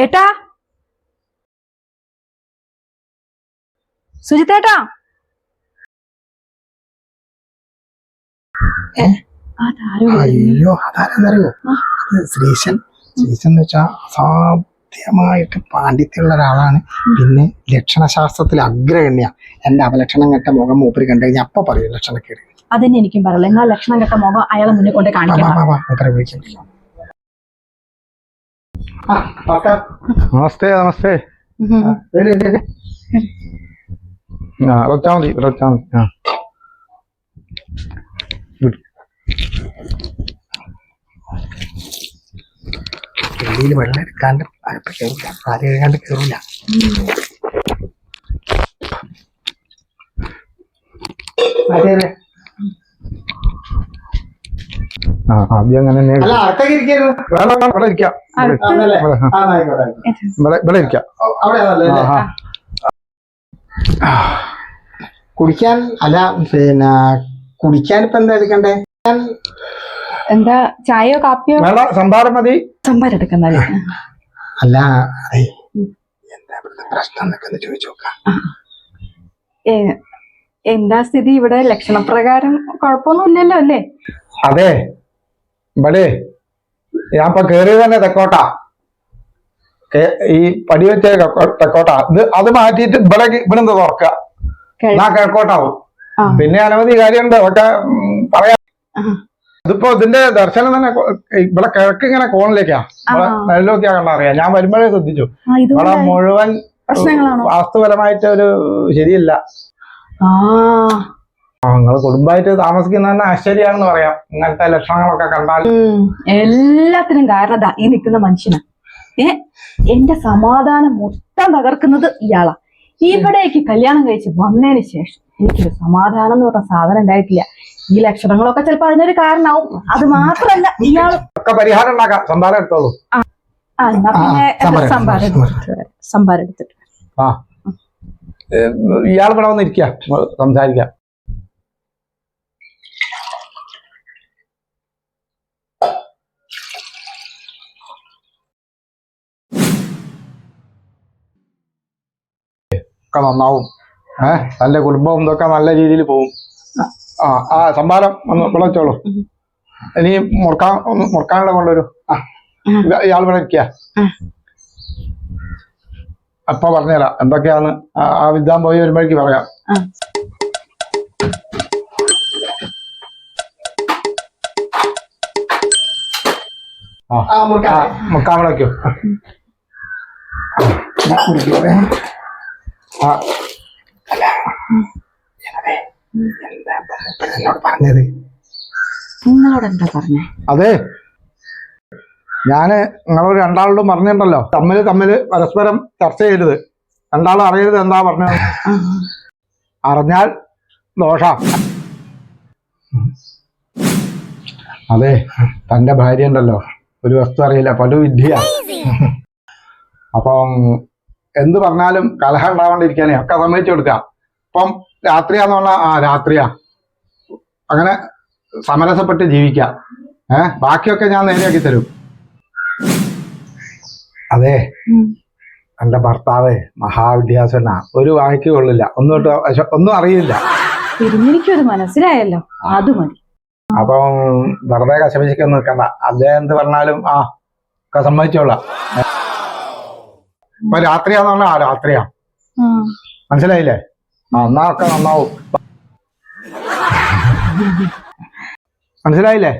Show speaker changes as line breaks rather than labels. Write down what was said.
ഏട്ടാ? സുജിത്തേട്ടാ
അയ്യോ അതാരെന്നറിയോ? അത് ശ്രീശൻ. ശ്രീശൻ എന്ന് വെച്ചാൽ അസാധ്യമായിട്ട് പാണ്ഡിത്യമുള്ള ഒരാളാണ്. പിന്നെ ലക്ഷണശാസ്ത്രത്തിൽ അഗ്രഗണ്യ. എന്റെ അവലക്ഷണം കെട്ട മുഖം മൂപ്പര് കണ്ടു കഴിഞ്ഞാൽ അപ്പൊ പറയും ലക്ഷണക്കേട്.
അതന്നെ എനിക്കും പറയല എന്നാ ലക്ഷണം കെട്ട മുഖം അയാളെ മുന്നിൽ കൊണ്ട്
വിളിക്കാം നമസ്കാരം.
നമസ്തേ നമസ്തേ. ആ വെച്ചാൽ മതി വെച്ചാൽ മതി. ആ.
വെള്ളം എടുക്കാണ്ട് അകത്ത് കയറില്ല. കാൽ കഴുകാണ്ട് കയറില്ല അതെ അതെ
ആ ആദ്യം അങ്ങനെ തന്നെ
അല്ല അകത്തേക്ക് ഇരിക്കായിരുന്നു.
വേണ്ട വേണ്ട, ഇവിടെ ഇരിക്കാം.
ആണല്ലേ?
ഇവിടെ, ആ,
ആ, ആയിക്കോട്ടെ, ആയിക്കോട്ടെ.
ഇവിടെ ഇവിടെ ഇരിക്കാം.
അല്ലേ?
ആ.
കുടിക്കാൻ അല്ല പിന്നെ കുടിക്കാൻ ഇപ്പൊ എന്താ എടുക്കണ്ടേ?
എന്താ ചായയോ കാപ്പിയോ?
വേണ്ട സംഭാരം മതി.
സംഭാരം എടുക്കുന്നല്ലേ
അല്ല അതെ. എന്താ ഇവിടുത്തെ പ്രശ്നം എന്നൊക്കെ ചോദിച്ചു നോക്കാം.
എന്താ സ്ഥിതി ഇവിടെ? ലക്ഷണപ്രകാരം കുഴപ്പമൊന്നുമില്ലല്ലോ അല്ലേ?
അതെ. ഇവിടെ ഞാൻ ഇപ്പൊ കേറിയത് തന്നെ തെക്കോട്ടാ. ഈ പടി വെച്ച തെക്കോട്ട. ഇത് അത് മാറ്റിയിട്ട് ഇവിടെ ഇവിടെ എന്താ തുറക്കുക. എന്നാ കിഴക്കോട്ടാവും. പിന്നെ അനവധി കാര്യമുണ്ട്. ഒക്കെ പറയാ. ഇതിപ്പോ ഇതിന്റെ ദർശനം തന്നെ ഇവിടെ കിഴക്ക് ഇങ്ങനെ കോണിലേക്കാ. നെല്ലോക്കിയാ കണ്ടറിയാം അറിയാം. ഞാൻ വരുമ്പോഴേ ശ്രദ്ധിച്ചു. ഇവിടെ മുഴുവൻ വാസ്തുപരമായിട്ട് ഒരു ശരിയില്ല.
ആ.
ആ നിങ്ങൾ കുടുംബമായിട്ട് താമസിക്കുന്ന തന്നെ ആശ്ചര്യമാണെന്ന് പറയാം. ഇങ്ങനത്തെ ലക്ഷണങ്ങളൊക്കെ കണ്ടാൽ.
എല്ലാത്തിനും കാരണം ഈ നിൽക്കുന്ന മനുഷ്യനാ. ഏ എന്റെ സമാധാനം മൊത്തം തകർക്കുന്നത് ഇയാളാ. ഇവിടേക്ക് കല്യാണം കഴിച്ച് വന്നതിന് ശേഷം എനിക്കൊരു സമാധാനം എന്ന് പറഞ്ഞ സാധനം ഉണ്ടായിട്ടില്ല. ഈ ലക്ഷണങ്ങളൊക്കെ ചിലപ്പോ അതിനൊരു കാരണമാവും. അത് മാത്രല്ല ഇയാൾ
ഒക്കെ പരിഹാരം ഉണ്ടാക്കാം. സംഭാരം എടുത്തോളൂ.
ആ എന്നാ
ആ,
പിന്നെ
സംഭാരം എടുത്തിട്ട്.
സംഭാരം എടുത്തിട്ട്
ആ. ഇയാൾ ഇവിടെ വന്നിരിക്കാം. സംസാരിക്കാം. ഒക്കെ നന്നാവും. ഏ? നല്ല കുടുംബവും ഇതൊക്കെ നല്ല രീതിയിൽ പോവും. ആ ആ സംഭാരം ഒന്ന് വിളച്ചോളൂ. ഇനി മുറുക്കാൻ ഒന്ന് മുറുക്കാനുള്ള കൊണ്ടുവരൂ ആ ഇയാൾ ഇവിടെ ഇരിക്കുക. അപ്പൊ പറഞ്ഞുതരാം എന്തൊക്കെയാന്ന്. ആ- വിദ്യാൻ പോയി വരുമ്പോഴേക്ക് പറയാം.
ആ.
ആ.
എന്നോട് പറഞ്ഞത്
നിങ്ങളോട് എന്താ പറഞ്ഞേ?
അതെ. ഞാൻ നിങ്ങളോട് രണ്ടാളോട് പറഞ്ഞിട്ടുണ്ടല്ലോ. തമ്മിൽ തമ്മിൽ പരസ്പരം ചർച്ച ചെയ്യരുത്. രണ്ടാളും അറിയരുത് എന്താ പറഞ്ഞത്. അറിഞ്ഞാൽ ദോഷ. അതെ. തന്റെ ഭാര്യ ഉണ്ടല്ലോ. ഒരു വസ്തു അറിയില്ല. പല പടുവിദ്യ അപ്പം എന്ത് പറഞ്ഞാലും കലഹം ഉണ്ടാവാണ്ടിരിക്കാനേ ഒക്കെ സമ്മതിച്ചു കൊടുക്കാം അപ്പം രാത്രിയാന്ന് പറഞ്ഞാൽ ആ രാത്രിയാ. അങ്ങനെ സമരസപ്പെട്ട് ജീവിക്കാം ഏ ബാക്കിയൊക്കെ ഞാൻ നേരെയാക്കി തരും. അതെ. എന്റെ ഭർത്താവ് മഹാവിദ്യാസന. ഒരു വായിക്ക് കൊള്ളില്ല ഒന്നും ഒന്നും അറിയില്ല.
മനസ്സിലായല്ലോ. അത് മതി.
അപ്പം വെറുതെ കശമിച്ചൊക്കെ നിൽക്കണ്ട. അദ്ദേഹം എന്ത് പറഞ്ഞാലും ആ ഒക്കെ സമ്മതിച്ചോളാം. ഇപ്പൊ രാത്രിയാന്ന് പറഞ്ഞാൽ ആ രാത്രിയാ മനസ്സിലായില്ലേ? എന്നാ നന്നാവും. മനസ്സിലായില്ലേ?